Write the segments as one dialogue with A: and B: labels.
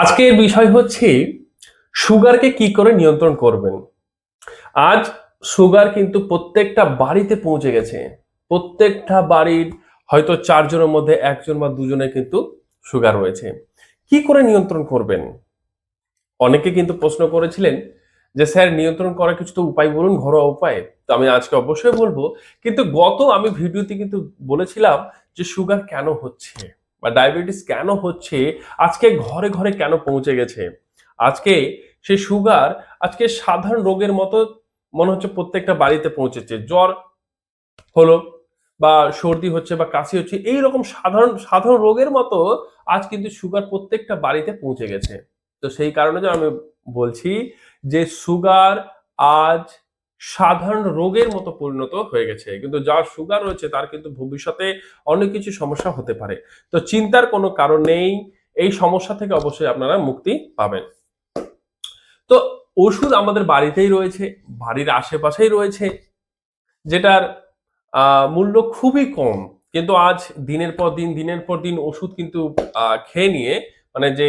A: আজকের বিষয় হচ্ছে, সুগারকে কি করে নিয়ন্ত্রণ করবেন? আজ সুগার কিন্তু প্রত্যেকটা বাড়িতে পৌঁছে গেছে। প্রত্যেকটা বাড়ির হয়তো চারজনের মধ্যে একজন বা দুজনের কিন্তু সুগার রয়েছে। কি করে নিয়ন্ত্রণ করবেন? অনেকে কিন্তু প্রশ্ন করেছিলেন যে, স্যার, নিয়ন্ত্রণ করার কিছু তো উপায় বলুন, ঘরোয়া উপায়? তো আমি আজকে অবশ্যই বলব, কিন্তু গত আমি ভিডিওতে কিন্তু বলেছিলাম যে, সুগার কেন হচ্ছে? বা ডায়াবেটিস কেন হচ্ছে? আজকে ঘরে ঘরে কেন পৌঁছে গেছে? আজকে সেই সুগার আজকে সাধারণ রোগের মতো মনে হচ্ছে প্রত্যেকটা বাড়িতে পৌঁছেছে। জ্বর হলো বা সর্দি হচ্ছে বা কাশি হচ্ছে, এই রকম সাধারণ সাধারণ রোগের মতো আজ কিন্তু সুগার প্রত্যেকটা বাড়িতে পৌঁছে গেছে। তো সেই কারণে যে আমি বলছি যে সুগার আজ সাধারণ রোগের মতো পরিণত হয়ে গেছে। কিন্তু যার সুগার রয়েছে, তার কিন্তু ভবিষ্যতে অনেক কিছু সমস্যা হতে পারে। তো চিন্তার কোনো কারণ নেই, এই সমস্যা থেকে অবশ্যই আপনারা মুক্তি পাবেন। তো ওষুধ আমাদের বাড়িতেই রয়েছে, বাড়ির আশেপাশেই রয়েছে, যেটার মূল্য খুবই কম। কিন্তু আজ দিনের পর দিন, দিনের পর দিন ওষুধ কিন্তু খেয়ে নিয়ে মানে যে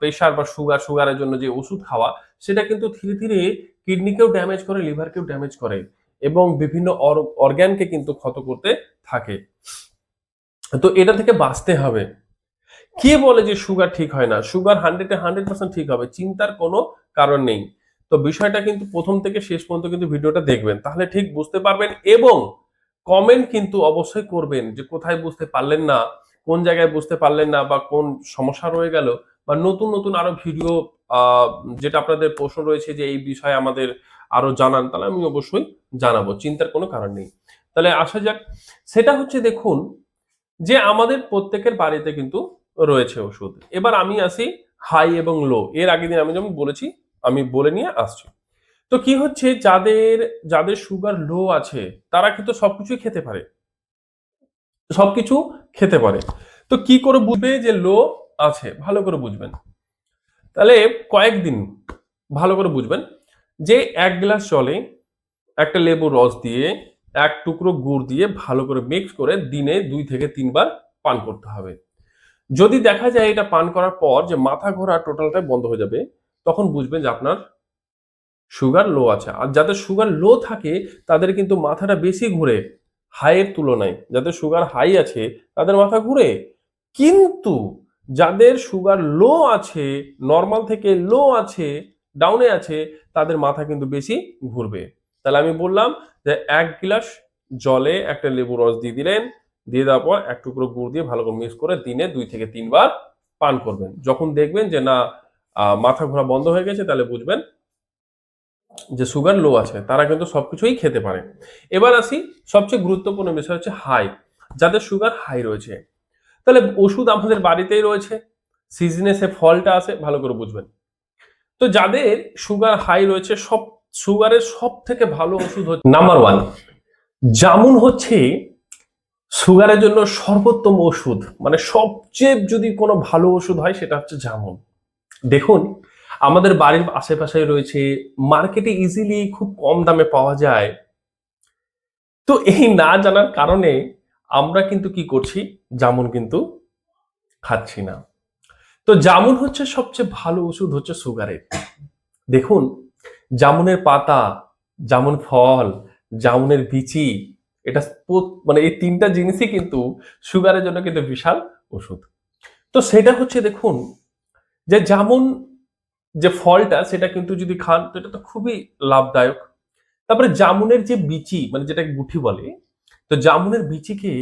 A: প্রেশার বা সুগার সুগারের জন্য যে ওষুধ খাওয়া সেটা কিন্তু ধীরে ধীরে কিডনিকেও ড্যামেজ করে লিভারকেও ড্যামেজ করে এবং বিভিন্ন অর্গ্যানকে কিন্তু ক্ষত করতে থাকে। তো এটা থেকে বাঁচতে হবে। কে বলে যে সুগার ঠিক হয় না? সুগার হান্ড্রেডে হান্ড্রেড পার্সেন্ট ঠিক হবে, চিন্তার কোনো কারণ নেই। তো বিষয়টা কিন্তু প্রথম থেকে শেষ পর্যন্ত কিন্তু ভিডিওটা দেখবেন, তাহলে ঠিক বুঝতে পারবেন এবং কমেন্ট কিন্তু অবশ্যই করবেন যে কোথায় বুঝতে পারলেন না, কোন জায়গায় বুঝতে পারলেন না বা কোন সমস্যা রয়ে গেল। বা নতুন নতুন আরও ভিডিও যেটা আপনাদের প্রশ্ন রয়েছে যে এই বিষয়ে আমাদের আরও জানান, তাহলে আমি অবশ্যই জানাব, চিন্তার কোনো কারণ নেই। তাহলে আসা যাক, সেটা হচ্ছে দেখুন যে আমাদের প্রত্যেকের বাড়িতে কিন্তু রয়েছে ওষুধ। এবার আমি আসি হাই এবং লো এর আগের দিন আমি যেমন বলেছি, আমি বলে নিয়ে আসছি। তো কি হচ্ছে, যাদের যাদের সুগার লো আছে, তারা কিন্তু সবকিছুই খেতে পারে। সবকিছু খেতে পারে। তো কি করে বুঝবে যে লো আছে, ভালো করে বুঝবেন। তাহলে কয়েকদিন ভালো করে বুঝবেন যে এক গ্লাস জলে একটা লেবু রস দিয়ে এক টুকরো গুড় দিয়ে ভালো করে মিক্স করে দিনে দুই থেকে তিনবার পান করতে হবে। যদি দেখা যায় এটা পান করার পর যে মাথা ঘোরা টোটালটাই বন্ধ হয়ে যাবে, তখন বুঝবেন যে আপনার সুগার লো আছে। আর যাদের সুগার লো থাকে, তাদের কিন্তু মাথাটা বেশি ঘুরে হাইয়ের তুলনায়। যাদের সুগার হাই আছে, তাদের মাথা ঘুরে। কিন্তু যাদের সুগার লো আছে নর্মাল থেকে লো আছে ডাউনে আছে, তাদের মাথা কিন্তু বেশি ঘুরবে। তাহলে আমি বললাম যে এক গ্লাস জলে একটা লেবু রস দিয়ে দিলেন, দিয়ে দেওয়ার পর এক টুকরো গুড় দিয়ে ভালো করে মিক্স করে দিনে দুই থেকে তিনবার পান করবেন। যখন দেখবেন যে না মাথা ঘোরা বন্ধ হয়ে গেছে, তাহলে বুঝবেন যে সুগার লো আছে, তারা কিন্তু সবকিছুই খেতে পারে। এবার আসি, সবচেয়ে গুরুত্বপূর্ণ বিষয় হচ্ছে হাই যাদের সুগার হাই রয়েছে তাহলে ওষুধ আমাদের বাড়িতেই রয়েছে সিজনে সে ফলটা আছে ভালো করে বুঝবেন। তো যাদের সুগার হাই রয়েছে, সব সুগারের সব থেকে ভালো ওষুধ হচ্ছে নাম্বার ওয়ান জামুন হচ্ছে সুগারের জন্য সর্বোত্তম ওষুধ। মানে সবচেয়ে যদি কোনো ভালো ওষুধ হয়, সেটা হচ্ছে জামুন। দেখুন, আমাদের বাড়ির আশেপাশে রয়েছে মার্কেটে ইজিলি খুব কম দামে পাওয়া যায়। তো এই না জানার কারণে আমরা কিন্তু কি করছি? জামুন কিন্তু খাচ্ছি না। তো জামুন হচ্ছে সবচেয়ে ভালো ওষুধ হচ্ছে সুগারের। দেখুন, জামুনের পাতা, জামুন ফল, জামুনের বিচি, এটা মানে এই তিনটা জিনিসই কিন্তু সুগারের জন্য কিন্তু বিশাল ওষুধ। তো সেটা হচ্ছে দেখুন, যে জামুন যে ফলটা, সেটা কিন্তু যদি খান, তো এটা তো খুবই লাভদায়ক। তারপরে জামুনের যে বিচি মানে যেটাকে গুঠি বলে তো জামুনের বিচিকে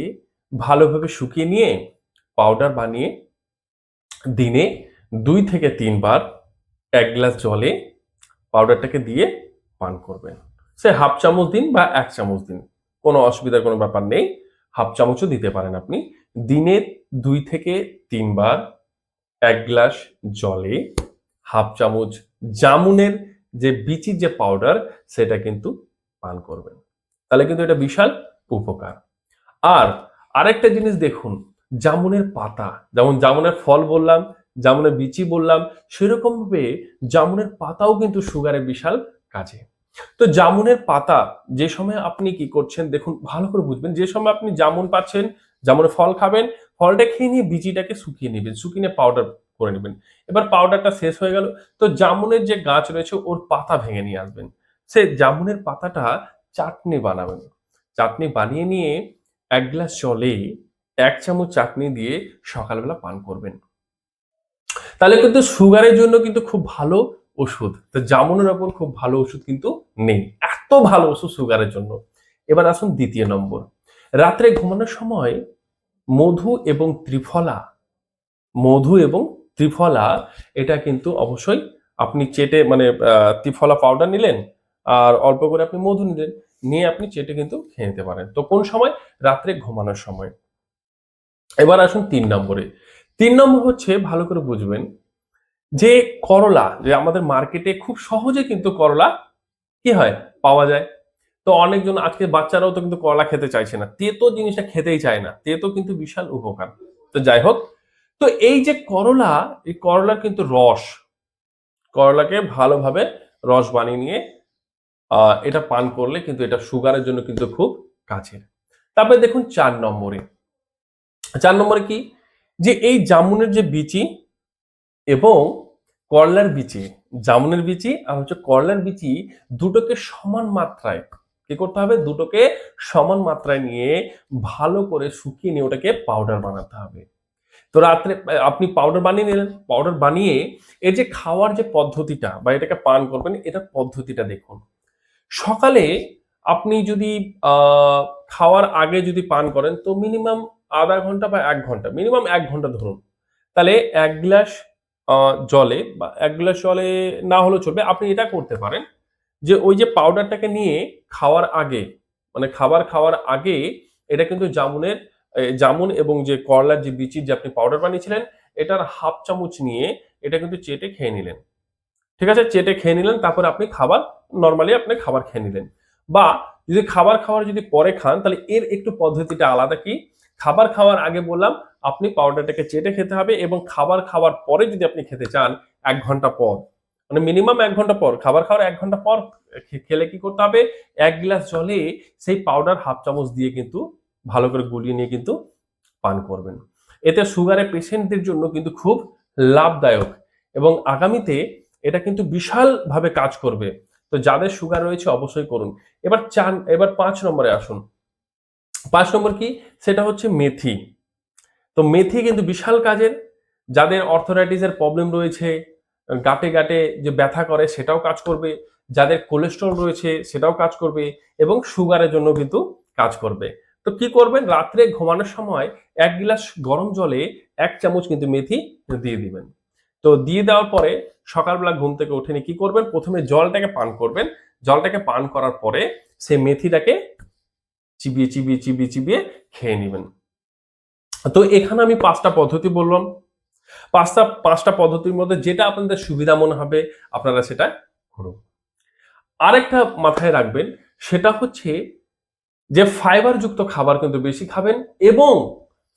A: ভালোভাবে শুকিয়ে নিয়ে পাউডার বানিয়ে দিনে দুই থেকে তিনবার এক গ্লাস জলে পাউডারটাকে দিয়ে পান করবেন। সে হাফ চামচ দিন বা এক চামচ দিন, কোনো অসুবিধার কোনো ব্যাপার নেই। হাফ চামচও দিতে পারেন আপনি। দিনে দুই থেকে তিনবার এক গ্লাস জলে হাফ চামচ জামুনের যে বিচির যে পাউডার সেটা কিন্তু পান করবেন। তাহলে কিন্তু এটা বিশাল উপকার। আর আরেকটা জিনিস দেখুন, জামুনের পাতা, যেমন জামুনের ফল বললাম, জামুনের বিচি বললাম সেরকম ভাবে জামুনের পাতাও কিন্তু সুগারের বিশাল কাজে। তো জামুনের পাতা, যে সময় আপনি কি করছেন, দেখুন, ভালো করে বুঝবেন, যে সময় আপনি জামুন পাচ্ছেন, জামুনের ফল খাবেন, ফলটা খেয়ে নিয়ে বিচিটাকে শুকিয়ে নেবেন, শুকিয়ে পাউডার করে নেবেন। এবার পাউডারটা শেষ হয়ে গেল, তো জামুনের যে গাছ রয়েছে, ওর পাতা ভেঙে নিয়ে আসবেন। সে জামুনের পাতাটা চাটনি বানাবেন। চাটনি বানিয়ে নিয়ে এক গ্লাস জলে এক চামচ চাটনি দিয়ে সকালবেলা পান করবেন। তাহলে কিন্তু সুগারের জন্য কিন্তু খুব ভালো ওষুধ। তো জামুনের ওপর খুব ভালো ওষুধ কিন্তু নেই। এত ভালো ওষুধ সুগারের জন্য। এবার আসুন দ্বিতীয় নম্বর। রাত্রে ঘুমানোর সময় মধু এবং ত্রিফলা, মধু এবং ত্রিফলা, এটা কিন্তু অবশ্যই আপনি চেটে মানে ত্রিফলা পাউডার নিলেন আর অল্প করে আপনি মধু নিলেন। নিয়ে আপনি চেটে কিন্তু খেয়ে নিতে পারেন। তো কোন সময়? রাত্রে ঘুমানোর সময়। এবার আসুন তিন নম্বরে। তিন নম্বর হচ্ছে, ভালো করে বুঝবেন যে করলা, যে আমাদের মার্কেটে খুব সহজে কিন্তু করলা কি হয়? পাওয়া যায়। তো অনেকজন আজকে বাচ্চারাও তো কিন্তু করলা খেতে চাইছে না। তেতো জিনিসটা খেতেই চায় না। তেতো কিন্তু বিশাল উপকার। তো যাই হোক, তো এই যে করলা, এই করলার কিন্তু রস। করলাকে ভালোভাবে রস বানিয়ে নিয়ে এটা পান করলে কিন্তু এটা সুগারের জন্য কিন্তু খুব কাছের তারপরে দেখুন চার নম্বরে। চার নম্বরে কি? যে এই জামুনের যে বিচি এবং করলার বিচি, জামুনের বিচি আর হচ্ছে করলার বিচি দুটোকে সমান মাত্রায়, কি করতে হবে? দুটোকে সমান মাত্রায় নিয়ে ভালো করে শুকিয়ে নিয়ে ওটাকে পাউডার বানাতে হবে। তো রাত্রে, আপনি পাউডার বানিয়ে নিলেন পাউডার বানিয়ে এর যে খাওয়ার যে পদ্ধতিটা বা এটাকে পান করবেন, এটার পদ্ধতিটা দেখুন। সকালে আপনি যদি খাওয়ার আগে যদি পান করেন, তো মিনিমাম আধা ঘণ্টা বা এক ঘণ্টা মিনিমাম এক ঘণ্টা ধরুন। তাহলে এক গ্লাস জলে বা এক গ্লাস জলে না হলেও চলবে, আপনি এটা করতে পারেন যে ওই যে পাউডারটাকে নিয়ে খাওয়ার আগে মানে খাবার খাওয়ার আগে এটা কিন্তু জামুনের জামুন এবং যে করলার যে বিচির যে আপনি পাউডার বানিয়েছিলেন, এটার হাফ চামচ নিয়ে এটা কিন্তু চেটে খেয়ে নিলেন। ঠিক আছে? চেটে খেয়ে নিলেন, তারপরে আপনি খাবার নর্মালি আপনি খাবার খেয়ে নিলেন। বা যদি খাবার খাওয়ার যদি পরে খান, তাহলে এর একটু পদ্ধতিটা আলাদা কি? খাবার খাওয়ার আগে বললাম, আপনি পাউডারটাকে চেটে খেতে হবে এবং খাবার খাওয়ার পরে যদি আপনি খেতে চান, এক ঘণ্টা পর। মানে মিনিমাম এক ঘণ্টা পর। খাবার খাওয়ার এক ঘণ্টা পর খেলে কি করতে হবে? এক গ্লাস জলে সেই পাউডার হাফ চামচ দিয়ে কিন্তু ভালো করে গুলিয়ে নিয়ে কিন্তু পান করবেন। এতে সুগারের পেশেন্টদের জন্য কিন্তু খুব লাভদায়ক। এবং আগামীতে এটা কিন্তু বিশালভাবে কাজ করবে। তো যাদের সুগার রয়েছে অবশ্যই করুন। এবার চার এবার পাঁচ নম্বরে আসুন। পাঁচ নম্বর কি? সেটা হচ্ছে মেথি। তো মেথি কিন্তু বিশাল কাজের। যাদের অর্থোরাইটিসের প্রবলেম রয়েছে, গাটে গাটে যে ব্যথা করে সেটাও কাজ করবে। যাদের কোলেস্ট্রল রয়েছে সেটাও কাজ করবে এবং সুগারের জন্য কিন্তু কাজ করবে। তো কি করবেন? রাত্রে ঘুমানোর সময় এক গ্লাস গরম জলে এক চামচ কিন্তু মেথি দিয়ে দিবেন। তো দিয়ে দেওয়ার পরে সকালবেলা ঘুম থেকে উঠে নিয়ে কি করবেন? প্রথমে জলটাকে পান করবেন। জলটাকে পান করার পরে সেই মেথিটাকে চিবিয়ে চিবিয়ে চিবিয়ে চিবিয়ে খেয়ে নেবেন। তো এখানে আমি পাঁচটা পদ্ধতি বললাম। পাঁচটা পাঁচটা পদ্ধতির মধ্যে যেটা আপনাদের সুবিধা মনে হবে, আপনারা সেটা করুন। আরেকটা মাথায় রাখবেন, সেটা হচ্ছে যে ফাইবার যুক্ত খাবার কিন্তু বেশি খাবেন এবং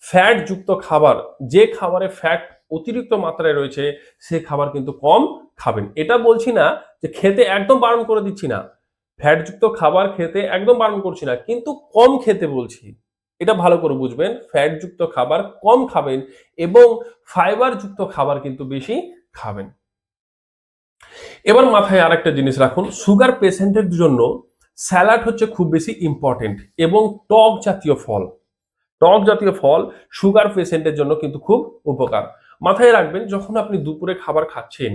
A: ফ্যাট যুক্ত খাবার, যে খাবারে ফ্যাট অতিরিক্ত মাত্রায় রয়েছে, সে খাবার কিন্তু কম খাবেন। এটা বলছি না যে খেতে একদম বারণ করে দিচ্ছি না। ফ্যাটযুক্ত খাবার খেতে একদম বারণ করছি না, কিন্তু কম খেতে বলছি। এটা ভালো করে বুঝবেন, ফ্যাটযুক্ত খাবার কম খাবেন এবং ফাইবার যুক্ত খাবার কিন্তু বেশি খাবেন। এবার মাথায় আরেকটা জিনিস রাখুন, সুগার পেশেন্টের জন্য স্যালাড হচ্ছে খুব বেশি ইম্পর্টেন্ট এবং টক জাতীয় ফল। টক জাতীয় ফল সুগার পেশেন্টের জন্য কিন্তু খুব উপকার। মাথায় রাখবেন, যখন আপনি দুপুরে খাবার খাচ্ছেন,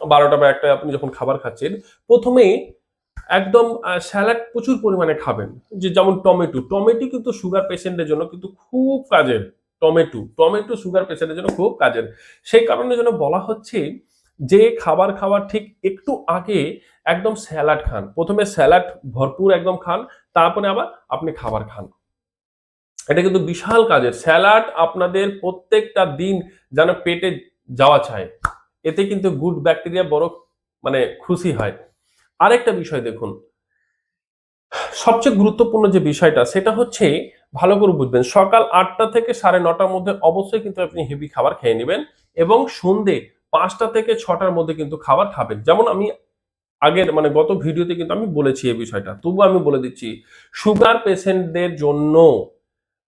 A: বারোটা বা একটা আপনি যখন খাবার খাচ্ছেন, প্রথমে একদম স্যালাড প্রচুর পরিমাণে খাবেন। যে যেমন টমেটো টমেটো কিন্তু সুগার পেশেন্টের জন্য কিন্তু খুব কাজের। টমেটো টমেটো সুগার পেশেন্টের জন্য খুব কাজের। সেই কারণে জন্য বলা হচ্ছে যে খাবার খাওয়ার ঠিক একটু আগে একদম স্যালাড খান। প্রথমে স্যালাড ভরপুর একদম খান, তারপরে আবার আপনি খাবার খান। এটা কিন্তু বিশাল কাজের। স্যালাড আপনাদের প্রত্যেকটা দিন যেন পেটে যাওয়া চায়। এতে কিন্তু গুড ব্যাকটেরিয়া বড় মানে খুশি হয়। আরেকটা বিষয় দেখুন। সবচেয়ে গুরুত্বপূর্ণ যে বিষয়টা, সেটা হচ্ছে, ভালো করে বুঝবেন, সকাল আটটা থেকে সাড়ে নটার মধ্যে অবশ্যই কিন্তু আপনি হেভি খাবার খেয়ে নেবেন এবং সন্ধে পাঁচটা থেকে ছটার মধ্যে কিন্তু খাবার খাবেন। যেমন আমি আগের মানে গত ভিডিওতে কিন্তু আমি বলেছি এই বিষয়টা। তবু আমি বলে দিচ্ছি সুগার পেশেন্টদের জন্য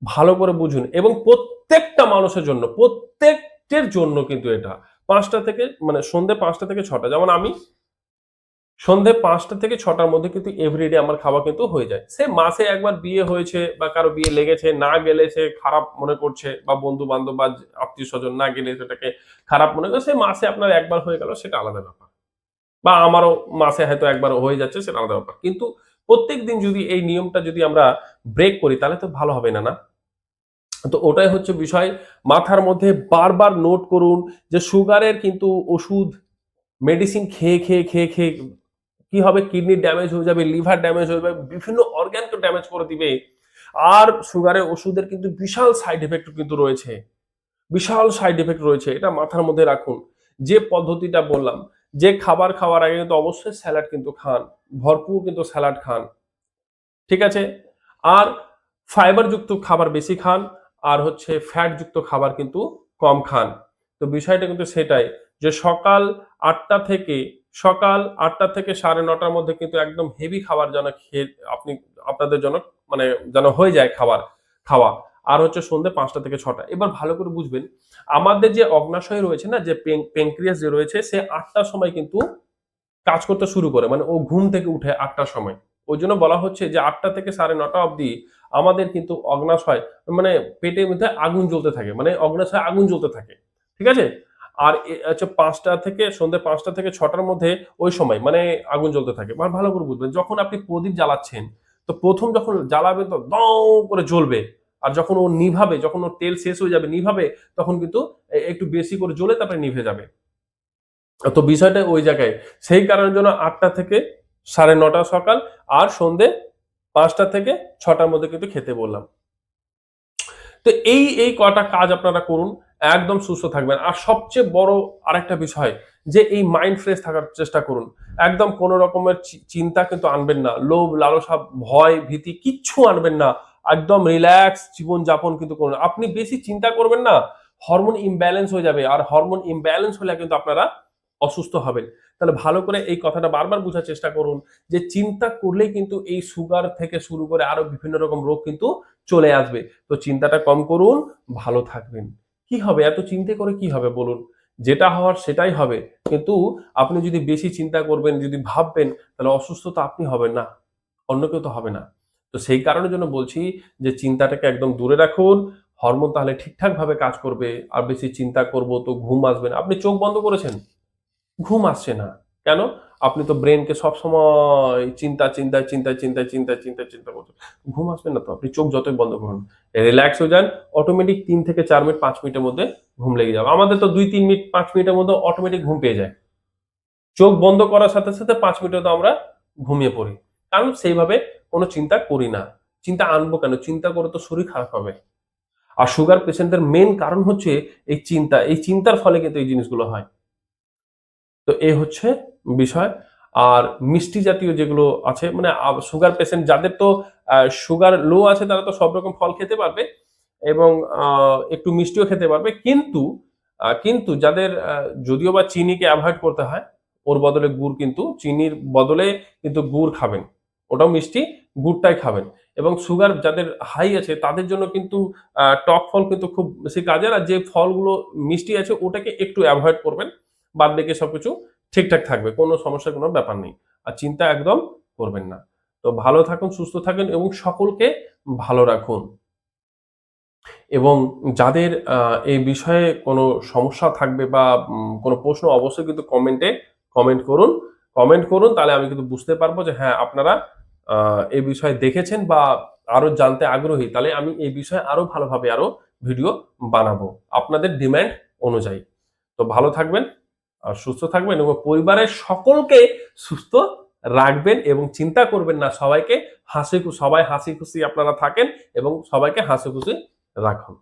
A: ভালো করে বুঝুন। এবং প্রত্যেকটা মানুষের জন্য, প্রত্যেকটের জন্য কিন্তু এটা। পাঁচটা থেকে মানে সন্ধে পাঁচটা থেকে ছটা, যেমন আমি, সন্ধে পাঁচটা থেকে ছটার মধ্যে কিন্তু এভরিডে আমার খাওয়া কিন্তু হয়ে যায়। সে মাসে একবার বিয়ে হয়েছে বা কারও বিয়ে লেগেছে, না গেলে সে খারাপ মনে করছে বা বন্ধু বান্ধব বা আত্মীয় স্বজন না গেলে সেটাকে খারাপ মনে করে, সে মাসে আপনার একবার হয়ে গেল, সেটা আলাদা ব্যাপার। বা আমারও মাসে হয়তো একবার হয়ে যাচ্ছে, সেটা আলাদা ব্যাপার। কিন্তু প্রত্যেক দিন যদি এই নিয়মটা যদি আমরা ব্রেক করি, তাহলে তো ভালো হবে না না? তো ওটাই হচ্ছে বিষয়। মাথার মধ্যে বারবার নোট করুন যে সুগারের কিন্তু ওষুধ মেডিসিন খেয়ে খেয়ে খেয়ে খেয়ে কি হবে? কিডনি ড্যামেজ হয়ে যাবে লিভার ড্যামেজ হয়ে যাবে, বিভিন্ন অর্গানকে ড্যামেজ করে দিবে। আর সুগারের ওষুধের কিন্তু বিশাল সাইড এফেক্ট কিন্তু রয়েছে। বিশাল সাইড এফেক্ট রয়েছে, এটা মাথার মধ্যে রাখুন। যে পদ্ধতিটা বললাম, যে খাবার খাওয়ার আগে কিন্তু অবশ্যই স্যালাড কিন্তু খান, ভরপুর কিন্তু স্যালাড খান। ঠিক আছে? আর ফাইবার যুক্ত খাবার বেশি খান আর হচ্ছে ফ্যাট যুক্ত খাবার কিন্তু কম খান। তো বিষয়টা কিন্তু সেটাই যে সকাল আটটা থেকে, সকাল আটটা থেকে সাড়ে নটার মধ্যে কিন্তু একদম হেভি খাবার যেন খেয়ে আপনি, আপনাদের জন্য মানে যেন হয়ে যায় খাবার খাওয়া। আর হচ্ছে সন্ধ্যে পাঁচটা থেকে ছটা। এবার ভালো করে বুঝবেন, আমাদের যে অগ্নাশয় রয়েছে না, যে পেনক্রিয়াস যে রয়েছে, সে আটটার সময় কিন্তু কাজ করতে শুরু করে। মানে ও ঘুম থেকে উঠে আটটার সময়। ওই জন্য বলা হচ্ছে যে আটটা থেকে সাড়ে নটা অবধি আমাদের কিন্তু অগ্নাশয় মানে পেটের মধ্যে আগুন জ্বলতে থাকে মানে অগ্নাশয় আগুন জ্বলতে থাকে, ঠিক আছে? আর হচ্ছে পাঁচটা থেকে সন্ধ্যে পাঁচটা থেকে ছটার মধ্যে ওই সময় মানে আগুন জ্বলতে থাকে। মানে ভালো করে বুঝবেন, যখন আপনি প্রদীপ জ্বালাচ্ছেন, তো প্রথম যখন জ্বালাবেন তো দম করে জ্বলবে, আর যখন ও নিভাবে, যখন ওর তেল শেষ হয়ে যাবে, নিভাবে, তখন কিন্তু একটু বেশি করে জ্বলে তারপরে নিভে যাবে। তো বিষয়টা ওই জায়গায়, সেই কারণের জন্য আটটা থেকে সাড়ে নটা সকাল আর সন্ধে পাঁচটা থেকে ছটার মধ্যে কিন্তু খেতে বললাম। তো এই এই কটা কাজ আপনারা করুন, একদম সুস্থ থাকবেন। আর সবচেয়ে বড় আরেকটা বিষয়, যে এই মাইন্ড ফ্রেশ থাকার চেষ্টা করুন। একদম কোনো রকমের চিন্তা কিন্তু আনবেন না। লোভ, লালসা, ভয়, ভীতি কিচ্ছু আনবেন না। একদম রিল্যাক্স জীবন যাপন কিন্তু করুন। আপনি বেশি চিন্তা করবেন না হরমোন ইমব্যালেন্স হয়ে যাবে। আর হরমোন ইমব্যালেন্স হলে কিন্তু আপনারা অসুস্থ হবেন। তাহলে ভালো করে এই কথাটা বারবার বোঝার চেষ্টা করুন যে চিন্তা করলেই কিন্তু এই সুগার থেকে শুরু করে আরও বিভিন্ন রকম রোগ কিন্তু চলে আসবে। তো চিন্তাটা কম করুন, ভালো থাকবেন। কি হবে? এত চিন্তা করে কি হবে বলুন? যেটা হওয়ার সেটাই হবে। কিন্তু আপনি যদি বেশি চিন্তা করবেন, যদি ভাববেন, তাহলে অসুস্থতা আপনি হবেন না। অন্য কেউ তো হবে না। তো সেই কারণের জন্য বলছি যে চিন্তাটাকে একদম দূরে রাখুন। হরমোন তাহলে ঠিকঠাক ভাবে কাজ করবে। আর বেশি চিন্তা করব তো ঘুম আসবে না। আপনি চোখ বন্ধ করেছেন? ঘুম আসছে না। কেন? আপনি তো ব্রেনকে সবসময় চিন্তা চিন্তায় চিন্তায় চিন্তায় চিন্তায় চিন্তায় চিন্তা করছেন। ঘুম আসবে না তো? আপনি চোখ যতই বন্ধ করুন রিল্যাক্স হয়ে যান অটোমেটিক তিন থেকে চার মিনিট পাঁচ মিনিটের মধ্যে ঘুম লেগে যাবে। আমাদের তো দুই, তিন মিনিট পাঁচ মিনিটের মধ্যে অটোমেটিক ঘুম পেয়ে যায়। চোখ বন্ধ করার সাথে সাথে পাঁচ মিনিটে তো আমরা ঘুমিয়ে পড়ি। কারণ সেইভাবে কোনো চিন্তা করি না। চিন্তা আনব কেন? চিন্তা করে তো শরীর খারাপ হবে। আর সুগার পেশেন্টদের মেন কারণ হচ্ছে এই চিন্তা। এই চিন্তার ফলে কিন্তু এই জিনিসগুলো হয়। তো এ হচ্ছে বিষয়। আর মিষ্টি জাতীয় যেগুলো আছে মানে সুগার পেশেন্ট যাদের তো সুগার লো আছে, তারা তো সব রকম ফল খেতে পারবে এবং একটু মিষ্টিও খেতে পারবে। কিন্তু কিন্তু যাদের যদিও বা চিনিকে অ্যাভয়েড করতে হয়, ওর বদলে গুড় কিন্তু, চিনির বদলে কিন্তু গুড় খাবেন। ওটাও মিষ্টি, গুড়টাই খাবেন। এবং সুগার যাদের হাই আছে, তাদের জন্য কিন্তু টক ফল কিন্তু খুব বেশি কাজের আর যে ফলগুলো মিষ্টি আছে, ওটাকে একটু অ্যাভয়েড করবেন। বাদ বাকি সবকিছু ঠিকঠাক থাকবে, কোনো সমস্যার কোনো ব্যাপার নেই। আর চিন্তা একদম করবেন না। তো ভালো থাকুন, সুস্থ থাকুন এবং সকলকে ভালো রাখুন। এবং যাদের এই বিষয়ে কোনো সমস্যা থাকবে বা কোনো প্রশ্ন অবশ্যই কিন্তু কমেন্টে কমেন্ট করুন। কমেন্ট করুন, তাহলে আমি কিন্তু বুঝতে পারব যে হ্যাঁ আপনারা এই বিষয়ে দেখেছেন বা আরও জানতে আগ্রহী, তাহলে আমি এই বিষয়ে আরও ভালোভাবে আরও ভিডিও বানাবো। আপনাদের ডিম্যান্ড অনুযায়ী। তো ভালো থাকবেন। সুস্থ থাকবেন এবং পরিবারের সকলকে সুস্থ রাখবেন এবং চিন্তা করবেন না, সবাইকে হাসি খুশি সবাই হাসি খুশি আপনারা থাকেন এবং সবাইকে হাসি খুশি রাখুন।